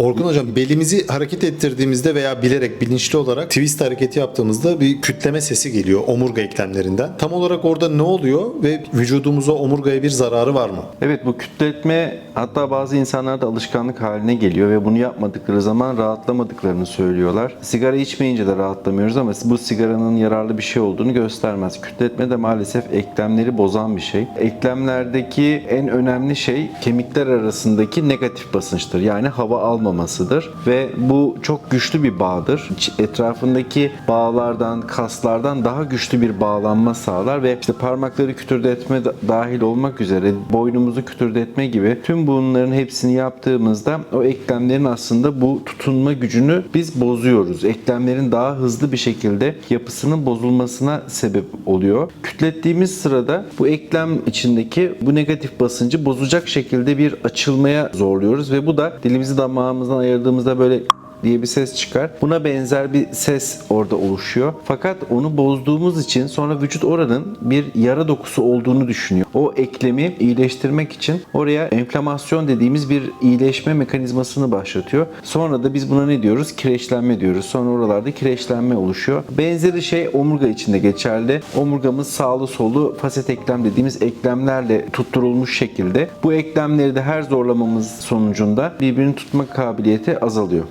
Orkun hocam belimizi hareket ettirdiğimizde veya bilerek bilinçli olarak twist hareketi yaptığımızda bir kütleme sesi geliyor omurga eklemlerinden. Tam olarak orada ne oluyor ve vücudumuza omurgaya bir zararı var mı? Evet bu kütletme hatta bazı insanlarda alışkanlık haline geliyor ve bunu yapmadıkları zaman rahatlamadıklarını söylüyorlar. Sigara içmeyince de rahatlamıyoruz ama bu sigaranın yararlı bir şey olduğunu göstermez. Kütletme de maalesef eklemleri bozan bir şey. Eklemlerdeki en önemli şey kemikler arasındaki negatif basınçtır. Yani hava almamasıdır ve bu çok güçlü bir bağdır. Etrafındaki bağlardan, kaslardan daha güçlü bir bağlanma sağlar ve işte parmakları kütürdetme da- dahil olmak üzere boynumuzu kütürdetme gibi tüm bunların hepsini yaptığımızda o eklemlerin aslında bu tutunma gücünü biz bozuyoruz. Eklemlerin daha hızlı bir şekilde yapısının bozulmasına sebep oluyor. Kütlettiğimiz sırada bu eklem içindeki bu negatif basıncı bozacak şekilde bir açılmaya zorluyoruz ve bu da dilimizi damağımızdan ayırdığımızda böyle diye bir ses çıkar. Buna benzer bir ses orada oluşuyor. Fakat onu bozduğumuz için sonra vücut oranın bir yara dokusu olduğunu düşünüyor. O eklemi iyileştirmek için oraya enflamasyon dediğimiz bir iyileşme mekanizmasını başlatıyor. Sonra da biz buna ne diyoruz? Kireçlenme diyoruz. Sonra oralarda kireçlenme oluşuyor. Benzeri şey omurga içinde geçerli. Omurgamız sağlı solu faset eklem dediğimiz eklemlerle tutturulmuş şekilde. Bu eklemleri de her zorlamamız sonucunda birbirini tutma kabiliyeti azalıyor.